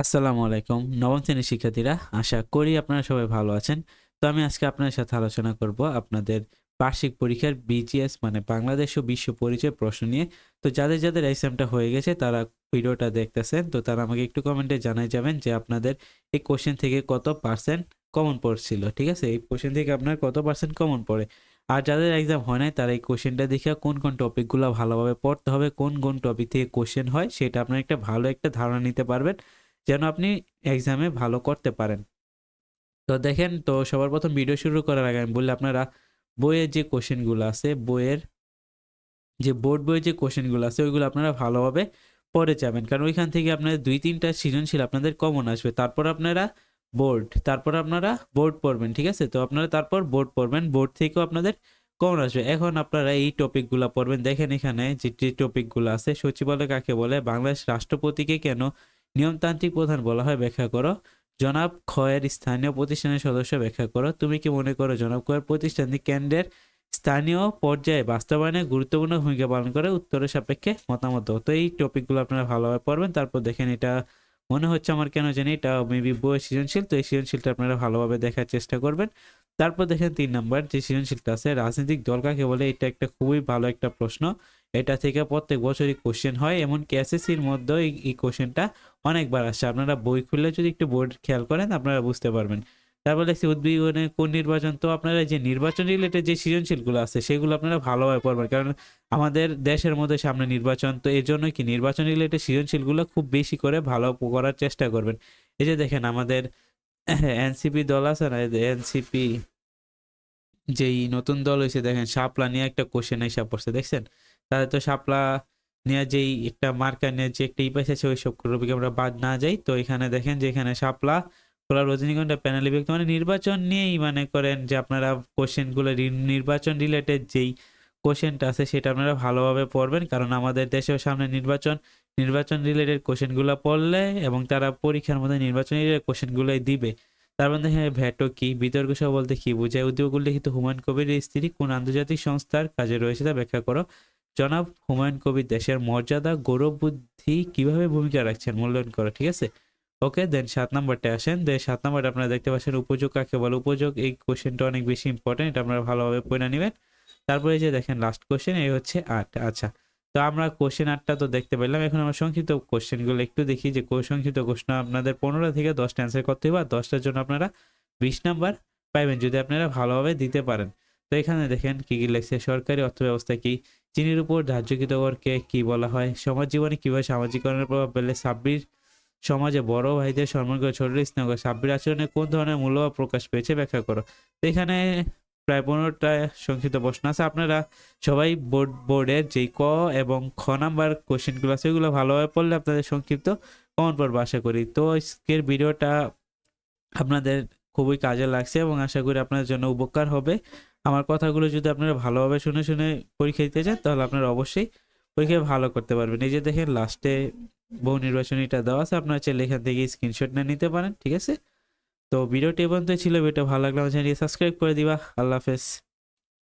আসসালামু আলাইকুম, নবম শ্রেণির শিক্ষার্থীরা, আশা করি আপনারা সবাই ভালো আছেন। তো আমি আজকে আপনার সাথে আলোচনা করব আপনাদের বার্ষিক পরীক্ষার বিজিএস মানে বাংলাদেশ ও বিশ্ব পরিচয় প্রশ্ন নিয়ে। তো যাদের যাদের এক্সামটা হয়ে গেছে, তারা ভিডিওটা দেখতেছেন, তো তারা আমাকে একটু কমেন্টে জানাই যাবেন যে আপনাদের এই কোশ্চেন থেকে কত পার্সেন্ট কমন পড়ছিল, ঠিক আছে? এই কোশ্চেন থেকে আপনার কত পার্সেন্ট কমন পড়ে? আর যাদের এক্সাম হয় নাই, তারা এই কোশ্চেনটা দেখে কোন কোন টপিকগুলো ভালোভাবে পড়তে হবে, কোন কোন টপিক থেকে কোশ্চেন হয়, সেটা আপনার একটা ভালো একটা ধারণা নিতে পারবেন। যেন আপনি এক্সামে ভালো করতে পারেন। তো দেখেন, তো সবার প্রথম ভিডিও শুরু করার আগে আমি বললে আপনারা বইয়ের যে কোশ্চেনগুলো আছে, বইয়ের যে বোর্ড বইয়ের যে কোশ্চেনগুলো আছে, ওইগুলো আপনারা ভালোভাবে পড়ে যাবেন। কারণ ওইখান থেকে আপনাদের দুই তিনটা সৃজনশীল আপনাদের কমন আসবে। তারপর আপনারা বোর্ড তারপর আপনারা বোর্ড পড়বেন, ঠিক আছে? তো আপনারা তারপর বোর্ড পড়বেন বোর্ড থেকেও আপনাদের কমন আসবে। এখন আপনারা এই টপিকগুলো পড়বেন। দেখেন এখানে যে টপিকগুলো আছে, সচিবালয় কাকে বলে? বাংলাদেশ রাষ্ট্রপতিকে কেন নিয়মতান্ত্রিক প্রধান বলা হয়, ব্যাখ্যা করো। জনাব খয়ের স্থানীয় প্রতিষ্ঠানের সদস্য, ব্যাখ্যা করো। তুমি কি মনে করো জনাব খয়ের প্রতিষ্ঠানটি কেন্দ্রের স্থানীয় পর্যায়ে বাস্তবায়নে গুরুত্বপূর্ণ ভূমিকা পালন করে? উত্তরের সাপেক্ষে মতামত তো এই টপিকগুলো আপনারা ভালোভাবে পড়বেন, তারপর দেখেন এটা মনে হচ্ছে আমার কেন জানি এটা মেবি বই সৃজনশীল, তো এই সৃজনশীলটা আপনারা ভালোভাবে দেখার চেষ্টা করবেন। তারপর দেখেন তিন নাম্বার যে সৃজনশীলটা আছে, রাজনৈতিক দল কাকে বলে? এটা একটা খুবই ভালো একটা প্রশ্ন। এটা থেকে প্রত্যেক বছরই কোশ্চেন হয় এমনকি এসএসসির মধ্যেও এই- কোশ্চেনটা অনেকবার আসছে। আপনারা বই খুললে যদি একটু বোর্ড খেয়াল করেন, আপনারা বুঝতে পারবেন। তারপর দেখছি উদ্ভিদে কোন নির্বাচন, তো আপনারা যে নির্বাচন রিলেটেড যে সৃজনশীলগুলো আছে, সেগুলো আপনারা ভালোভাবে পড়বেন। কারণ আমাদের দেশের মধ্যে সামনে নির্বাচন, তো এই জন্য কি নির্বাচন রিলেটেড সৃজনশীলগুলো খুব বেশি করে ভালো করার চেষ্টা করবেন। এই যে দেখেন আমাদের এনসিপি দল আছে না এনসিপি যেই নতুন দল হয়েছে দেখেন শাপলা নিয়ে একটা কোশ্চেন হিসাব পড়ছে, দেখছেন? তাহলে তো শাপলা নিয়ে যেই একটা মার্কার নিয়ে যে একটা ইপাস আছে ওই সব রবিকে আমরা বাদ না যাই? তো এখানে দেখেন যে এখানে শাপলা খোলা রজনীগন্ধা প্যানেল বিভক্ত মানে নির্বাচন নিয়েই মানে করেন যে আপনারা কোশ্চেনগুলো নির্বাচন রিলেটেড যেই কোশ্চেনটা আছে সেটা আপনারা ভালোভাবে পড়বেন। কারণ আমাদের দেশেও সামনে নির্বাচন নির্বাচন রিলেটেড কোশ্চেনগুলো পড়লে এবং তারা পরীক্ষার মধ্যে নির্বাচন রিলেটেড কোশ্চেনগুলোই দিবে। তারপর দেখেন ভ্যাটো কি, বিতর্ক সভা বলতে কি বোঝায়? উদ্যোগ উল্লেখিত হুমায়ুন কবির স্ত্রী কোন আন্তর্জাতিক সংস্থার কাজে রয়েছে তা ব্যাখ্যা করো। জনাব হুমায়ুন কবির দেশের মর্যাদা, গৌরব বুদ্ধি কীভাবে ভূমিকা রাখছেন মূল্যায়ন করো, ঠিক আছে? ওকে দেন সাত নাম্বারটা আসেন। দেন সাত নাম্বারটা আপনারা দেখতে পাচ্ছেন উপযোগ কাকে বলে? উপযোগ, এই কোশ্চেনটা অনেক বেশি ইম্পর্টেন্ট এটা আপনারা ভালোভাবে পড়ে নেবেন। তারপরে যে দেখেন লাস্ট কোশ্চেন এই হচ্ছে আট। আচ্ছা তো আমরা কোশ্চেন আটটা তো দেখতে পেলাম। এখন আমরা সংক্ষিপ্ত কোশ্চেনগুলো একটু দেখি যে সংক্ষিপ্ত প্রশ্ন আপনাদের পনেরো থেকে দশটা অ্যান্সার করতে হবে। আর দশটার জন্য আপনারা বিশ নাম্বার পাইবেন, যদি আপনারা ভালোভাবে দিতে পারেন। তো এখানে দেখেন কি কী লেখছে, সরকারি অর্থব্যবস্থা কি চিনির উপর ধার্যকৃত করকে কি বলা হয়? সমাজ জীবনে কীভাবে সামাজিকরণের প্রভাব ফেলে? সাব্বির সমাজে বড় ভাইদের সম্মান করে ছোট স্নেহ করে। সাব্বির আচরণে কোন ধরনের মূল্যবোধ প্রকাশ পেয়েছে ব্যাখ্যা করো। এখানে প্রায় পনেরোটা সংক্ষিপ্ত প্রশ্ন আছে। আপনারা সবাই বোর্ড, বোর্ডের যেই ক এবং খ নাম্বার কোশ্চেনগুলো আছে, ওইগুলো ভালোভাবে পড়লে আপনাদের সংক্ষিপ্ত কমন পড়বে আশা করি। তো আজকের ভিডিওটা আপনাদের খুবই কাজে লাগছে এবং আশা করি আপনার জন্য উপকার হবে। আমার কথাগুলো যদি আপনারা ভালোভাবে শুনে শুনে পরীক্ষা দিতে চান, তাহলে আপনারা অবশ্যই পরীক্ষা ভালো করতে পারবেন। এই যে দেখেন লাস্টে বহু নির্বাচনীটা দেওয়া আছে, আপনারা চাইলে এখান থেকে স্ক্রিনশট নিতে পারেন, ঠিক আছে? তো ভিডিওটি এ তো ছিল, ভিডিওটা ভালো লাগলে আমার চ্যানেলটি সাবস্ক্রাইব করে দিবা। আল্লাহ হাফেজ।